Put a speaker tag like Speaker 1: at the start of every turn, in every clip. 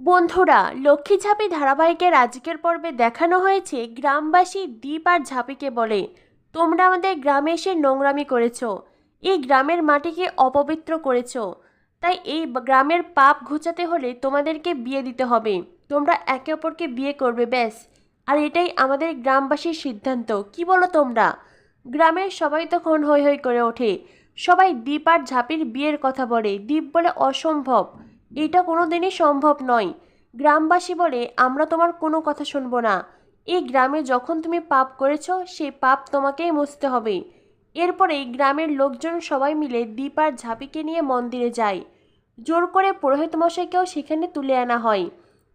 Speaker 1: বন্ধুরা, লক্ষ্মী ঝাঁপি ধারাবাহিকের আজকের পর্বে দেখানো হয়েছে গ্রামবাসী দ্বীপ আর ঝাঁপিকে বলে। তোমরা আমাদের গ্রামে এসে নোংরামি করেছ। এই গ্রামের মাটিকে অপবিত্র করেছ। তাই এই গ্রামের পাপ ঘুচাতে হলে তোমাদেরকে বিয়ে দিতে হবে। তোমরা একে অপরকে বিয়ে করবে, ব্যাস। আর এটাই আমাদের গ্রামবাসীর সিদ্ধান্ত। কি বলো তোমরা? গ্রামের সবাই তখন হৈ হৈ করে ওঠে। সবাই দ্বীপ আর ঝাঁপির বিয়ের কথা বলে। দ্বীপ বলে অসম্ভব। এটা কোনো দিনই সম্ভব নয়। গ্রামবাসী বলে, আমরা তোমার কোনো কথা শুনব না। এই গ্রামে যখন তুমি পাপ করেছ, সেই পাপ তোমাকেই মুছতে হবে। এরপরেই গ্রামের লোকজন সবাই মিলে দ্বীপ আর ঝাঁপিকে নিয়ে মন্দিরে যায়। জোর করে পুরোহিত মশাইকেও সেখানে তুলে আনা হয়।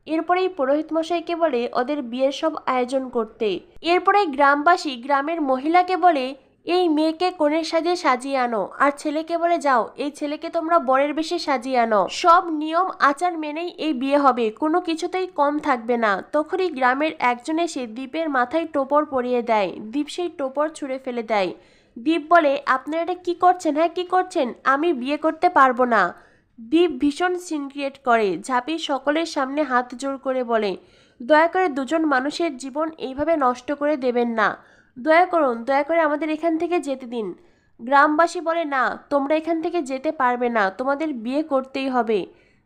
Speaker 1: এরপরেই পুরোহিত মশাইকে বলে, ওদের বিয়ের সব আয়োজন করতে। এরপরে গ্রামবাসী গ্রামের মহিলাকে বলে এই মেয়েকে কনের সাজে সাজিয়ে আনো, আর ছেলেকে বলে, যাও, এই ছেলেকে তোমরা বরের বেশে সাজিয়ে আনো। সব নিয়ম, আচার মেনেই এই বিয়ে হবে, কোনো কিছুতেই কম থাকবে না। তখনই গ্রামের একজন এসে দ্বীপের মাথায় টোপর পরিয়ে দেয়। দ্বীপ সেই টোপর ছুঁড়ে ফেলে দেয়। দ্বীপ বলে, আপনারা এটা কী করছেন হ্যাঁ কী করছেন? আমি বিয়ে করতে পারব না। দ্বীপ ভীষণ সিন ক্রিয়েট করে, ঝাঁপি সকলের সামনে হাত জোর করে বলে, দয়া করে দুজন মানুষের জীবন এইভাবে নষ্ট করে দেবেন না। দয়া করুন, দয়া করে আমাদের এখান থেকে যেতে দিন। গ্রামবাসী বলে, না, তোমরা এখান থেকে যেতে পারবে না, তোমাদের বিয়ে করতেই হবে।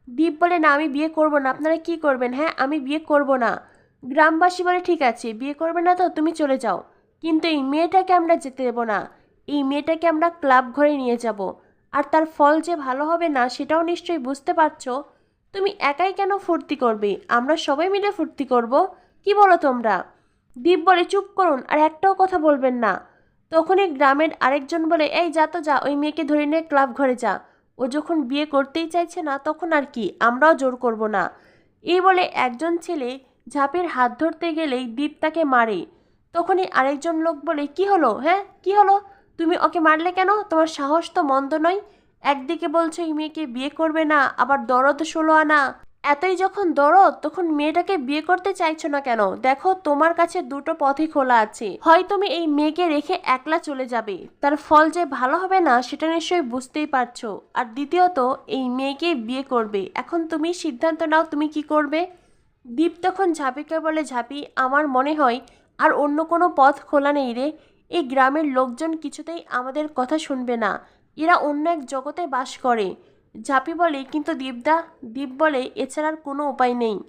Speaker 1: দ্বীপ বলে, না, আমি বিয়ে করব না, আপনারা কি করবেন? হ্যাঁ আমি বিয়ে করব না। গ্রামবাসী বলে, ঠিক আছে, বিয়ে করবে না তো, তুমি চলে যাও। কিন্তু এই মেয়েটাকে আমরা যেতে দেবো না। এই মেয়েটাকে আমরা ক্লাব ঘরে নিয়ে যাব। আর তার ফল যে ভালো হবে না, সেটাও নিশ্চয়ই বুঝতে পারছ? তুমি একাই কেন ফুর্তি করবে? আমরা সবাই মিলে ফুর্তি করব? কি বলো তোমরা? দীপ বলে, চুপ করুন আর একটাও কথা বলবেন না। তখনই গ্রামের আরেকজন বলে, এই যা তো যা, ওই মেয়েকে ধরে নিয়ে ক্লাব ঘরে যা। ও যখন বিয়ে করতেই চাইছে না, তখন আর কি, আমরাও জোর করব না। এই বলে একজন ছেলে ঝাঁপের হাত ধরতে গেলেই দীপ তাকে মারে। তখনই আরেকজন লোক বলে, কি হলো? হ্যাঁ কি হলো? তুমি ওকে মারলে কেন? তোমার সাহস তো মন্দ নয়? একদিকে বলছো, এই মেয়েকে বিয়ে করবে না, আবার দরদ ষোলো আনা। এতই যখন দরদ, তখন মেয়েটাকে বিয়ে করতে চাইছো না কেন? দেখো, তোমার কাছে দুটো পথই খোলা আছে। হয় তুমি এই মেয়েকে রেখে একলা চলে যাবে। তার ফল যে ভালো হবে না, সেটা নিশ্চয়ই বুঝতেই পারছ। আর দ্বিতীয়ত, এই মেয়েকে বিয়ে করবে। এখন তুমি সিদ্ধান্ত নাও, তুমি কি করবে? দীপ তখন ঝাঁপিকে বলে, ঝাঁপি, আমার মনে হয় আর অন্য কোনো পথ খোলা নেই রে। এই গ্রামের লোকজন কিছুতেই আমাদের কথা শুনবে না। এরা অন্য এক জগতে বাস করে। ঝাঁপি বলে, কিন্তু দীপদা, দীপ বলে, এছাড়া আর কোনো উপায় নেই।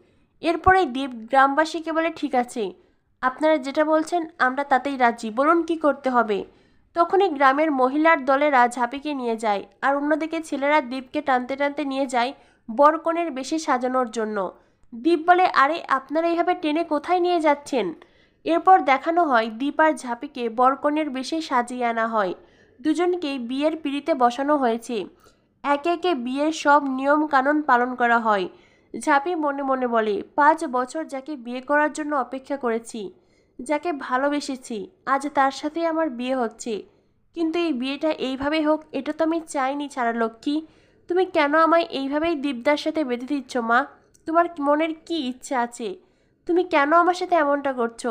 Speaker 1: এরপরে দীপ গ্রামবাসীকে বলে, ঠিক আছে, আপনারা যেটা বলছেন, আমরা তাতেই রাজি। বলুন কি করতে হবে? তখনই গ্রামের মহিলার দলেরা ঝাঁপিকে নিয়ে যায়, আর অন্যদিকে ছেলেরা দীপকে টানতে টানতে নিয়ে যায় বরকনের বেশি সাজানোর জন্য। দীপ বলে, আরে, আপনারা এইভাবে টেনে কোথায় নিয়ে যাচ্ছেন? এরপর দেখানো হয়, দীপ আর ঝাঁপিকে বরকনের বেশে সাজিয়ে আনা হয়। দুজনকেই বিয়ের পিড়িতে বসানো হয়েছে। একে একে বিয়ের সব নিয়ম কানুন পালন করা হয়। ঝাঁপি মনে মনে বলে, পাঁচ বছর যাকে বিয়ে করার জন্য অপেক্ষা করেছি, যাকে ভালোবেসেছি, আজ তার সাথে আমার বিয়ে হচ্ছে। কিন্তু এই বিয়েটা এইভাবে হোক, এটা তো আমি চাইনি, ছাড়া লক্ষ্মী। তুমি কেন আমায় এইভাবেই দীপদার সাথে বেঁধে দিচ্ছ, মা? তোমার মনের কি ইচ্ছা আছে? তুমি কেন আমার সাথে এমনটা করছ?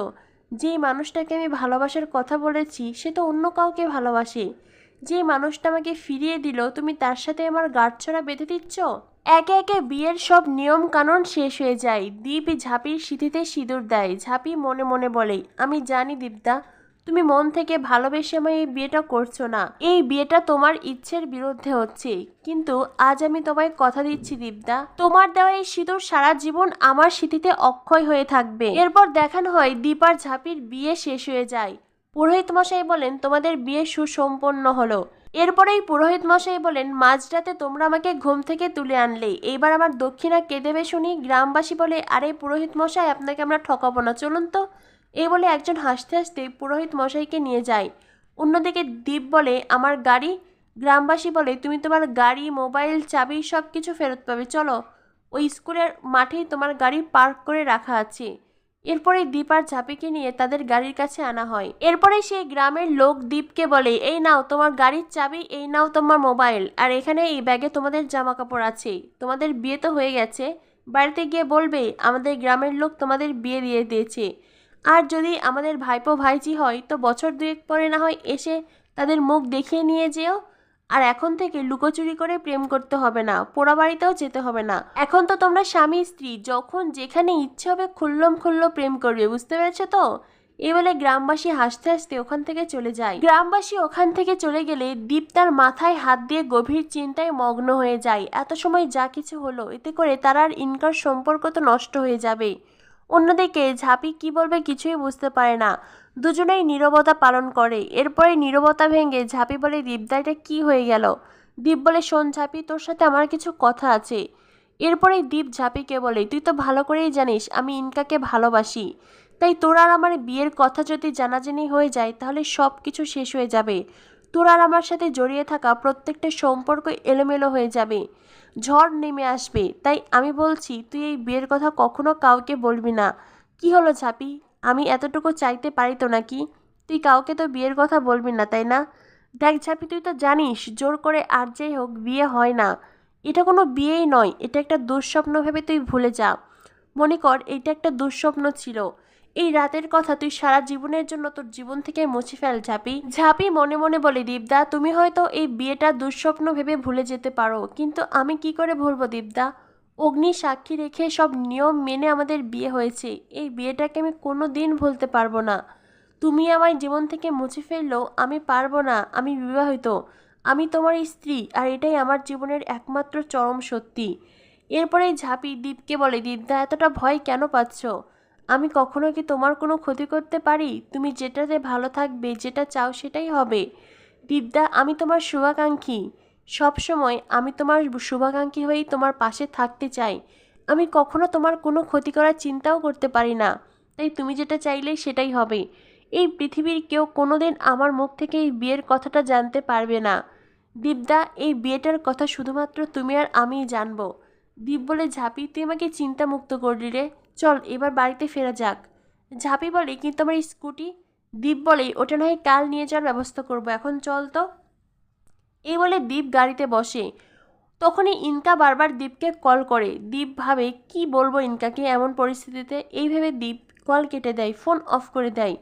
Speaker 1: যেই মানুষটাকে আমি ভালোবাসার কথা বলেছি, সে তো অন্য কাউকে ভালোবাসে। যে মানুষটা আমাকে ফিরিয়ে দিল, তুমি তার সাথে আমার গাঁটছড়া বেঁধে দিচ্ছ? একে একে বিয়ের সব নিয়ম কানুন শেষ হয়ে যায়। দীপ ঝাঁপির সিঁথিতে সিঁদুর দেয়। ঝাঁপি মনে মনে বলে, আমি জানি দীপদা তুমি মন থেকে ভালোবেসে আমায় এই বিয়েটা করছ না। এই বিয়েটা তোমার ইচ্ছের বিরুদ্ধে হচ্ছে। কিন্তু আজ আমি তোমায় কথা দিচ্ছি দীপদা তোমার দেওয়া এই সিঁদুর সারা জীবন আমার স্মৃতিতে অক্ষয় হয়ে থাকবে। এরপর দেখানো হয়, দীপ আর ঝাঁপির বিয়ে শেষ হয়ে যায়। পুরোহিত মশাই বলেন, তোমাদের বিয়ে সুসম্পন্ন হলো। এরপরেই পুরোহিত মশাই বলেন, মাঝরাতে তোমরা আমাকে ঘুম থেকে তুলে আনলে। এইবার আমার দক্ষিণা কে দেবে শুনি গ্রামবাসী বলে, আরে পুরোহিত মশাই, আপনাকে আমরা ঠকাবো না, চলুন তো। এই বলে একজন হাসতে হাসতে পুরোহিত মশাইকে নিয়ে যায়। অন্যদিকে দ্বীপ বলে, আমার গাড়ি? গ্রামবাসী বলে, তুমি তোমার গাড়ি, মোবাইল, চাবি সব কিছু ফেরত পাবে, চলো। ওই স্কুলের মাঠেই তোমার গাড়ি পার্ক করে রাখা আছে। এরপরে দীপ আর ঝাঁপিকে নিয়ে তাদের গাড়ির কাছে আনা হয়। এরপরে সেই গ্রামের লোক দীপকে বলে, এই নাও, তোমার গাড়ির চাবি, এই নাও তোমার মোবাইল। আর এখানে এই ব্যাগে তোমাদের জামা কাপড় আছে। তোমাদের বিয়ে তো হয়ে গেছে। বাড়িতে গিয়ে বলবে, আমাদের গ্রামের লোক তোমাদের বিয়ে দিয়ে দিয়েছে। আর যদি আমাদের ভাইপো ভাইজি হয়, তো বছর দুয়েক পরে না হয় এসে তাদের মুখ দেখিয়ে নিয়ে যেও। আর এখন থেকে লুকোচুরি করে প্রেম করতে হবে না, পোড়া বাড়িতেও যেতে হবে না। এখন তো তোমরা স্বামী, স্ত্রী, যখন যেখানে ইচ্ছে হবে খুল্লম খুল্ল প্রেম করবে, বুঝতে পেরেছ তো? এই বলে গ্রামবাসী হাসতে হাসতে ওখান থেকে চলে যায়। গ্রামবাসী ওখান থেকে চলে গেলে দীপ তার মাথায় হাত দিয়ে গভীর চিন্তায় মগ্ন হয়ে যায়। এত সময় যা কিছু হলো, এতে করে তার আর ইনকার সম্পর্ক তো নষ্ট হয়ে যাবে। অন্যদিকে ঝাঁপি কি বলবে কিছুই বুঝতে পারে না। দুজনেই নীরবতা পালন করে। এরপরে নীরবতা ভেঙে ঝাঁপি বলে দীপদা এটা কি হয়ে গেল? দীপ বলে, শোন ঝাঁপি, তোর সাথে আমার কিছু কথা আছে। এরপরেই দীপ ঝাঁপিকে বলে, তুই তো ভালো করেই জানিস, আমি ইনকাকে ভালোবাসি। তাই তোর আর আমার বিয়ের কথা যদি জানাজানি হয়ে যায়, তাহলে সব কিছু শেষ হয়ে যাবে। তোর আর আমার সাথে জড়িয়ে থাকা প্রত্যেকটা সম্পর্ক এলোমেলো হয়ে যাবে। ঝড় নেমে আসবে। তাই আমি বলছি, তুই এই বিয়ের কথা কখনো কাউকে বলবি না। কি হলো ঝাপি? আমি এতটুকু চাইতে পারি তো নাকি? তুই কাউকে তো বিয়ের কথা বলবি না, তাই না? দেখ ঝাপি, তুই তো জানিস, জোর করে আর যাই হোক বিয়ে হয় না। এটা কোনো বিয়েই নয়, এটা একটা দুঃস্বপ্ন ভেবে তুই ভুলে যা। মনে কর এটা একটা দুঃস্বপ্ন ছিল। এই রাতের কথা তুই সারা জীবনের জন্য তোর জীবন থেকে মুছে ফেল, ঝাপি। ঝাপি মনে মনে বলে, দীপদা, তুমি হয়তো এই বিয়েটা দুঃস্বপ্ন ভেবে ভুলে যেতে পারো, কিন্তু আমি কি করে ভুলবো, দীপদা? অগ্নি সাক্ষী রেখে সব নিয়ম মেনে আমাদের বিয়ে হয়েছে। এই বিয়েটাকে আমি কোনো দিন ভুলতে পারব না। তুমি আমার জীবন থেকে মুছে ফেললেও আমি পারব না, আমি বিবাহিত। আমি তোমার স্ত্রী, আর এটাই আমার জীবনের একমাত্র চরম সত্যি এরপরে ঝাঁপি দীপকে বলে, দীপদা, এতটা ভয় কেন পাচ্ছ? আমি কখনো কি তোমার কোনো ক্ষতি করতে পারি? তুমি যেটাতে ভালো থাকবে, যেটা চাও সেটাই হবে। দীপদা আমি তোমার শুভাকাঙ্ক্ষী। সবসময় আমি তোমার শুভাকাঙ্ক্ষী হয়েই তোমার পাশে থাকতে চাই। আমি কখনো তোমার কোনো ক্ষতি করার চিন্তাও করতে পারি না। তাই তুমি যেটা চাইলেই সেটাই হবে। এই পৃথিবীর কেউ কোনোদিন আমার মুখ থেকে এই বিয়ের কথাটা জানতে পারবে না। দীপদা এই বিয়েটার কথা শুধুমাত্র তুমি আর আমিই জানব। দীপ বলে ঝাঁপি, তুই আমাকে চিন্তামুক্ত করলি রে। চল, এবার বাড়িতে ফেরা যাক। ঝাঁপি বলে, কিন্তু আমার স্কুটি? দীপ বলে, ওটা নয়, কাল নিয়ে যাওয়ার ব্যবস্থা করব। এখন চল তো। এই বলে দীপ গাড়িতে বসে। তখনই ইনকা বারবার দীপকে কল করে। দীপ ভাবে, কি বলব ইনকাকে এমন পরিস্থিতিতে? এই ভেবে দীপ কল কেটে দেয়, ফোন অফ করে দেয়।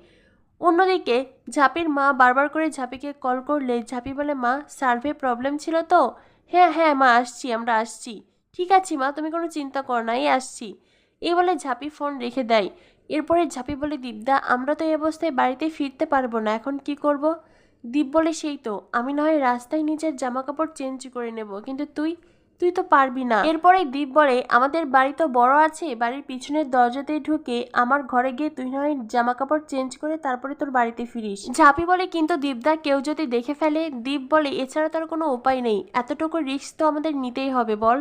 Speaker 1: অন্যদিকে ঝাঁপির মা বারবার করে ঝাঁপিকে কল করলে, ঝাঁপি বলে, মা, সার্ভে প্রবলেম ছিল তো? হ্যাঁ হ্যাঁ মা, আসছি, আমরা আসছি। ঠিক আছে, মা, তুমি কোনো চিন্তা কর না, এই আসছি। এই বলে ঝাঁপি ফোন রেখে দেয়। এরপরে ঝাঁপি বলে দীপদা আমরা তো এই অবস্থায় বাড়িতে ফিরতে পারব না, এখন কি করব? দীপ বলে, সেই তো, আমি না হয় রাস্তায় নিজের জামা কাপড় চেঞ্জ করে নেব, কিন্তু তুই তুই তো পারবি না। এরপরে দীপ বলে, আমাদের বাড়ি তো বড় আছে, বাড়ির পিছনের দরজাতে ঢুকে আমার ঘরে গিয়ে তুই নয় জামা কাপড় চেঞ্জ করে তারপরে তোর বাড়িতে ফিরিস। ঝাঁপি বলে, কিন্তু দীপদা কেউ যদি দেখে ফেলে দীপ বলে, এছাড়া তার কোনো উপায় নেই। এতটুকু রিস্ক তো আমাদের নিতেই হবে, বল।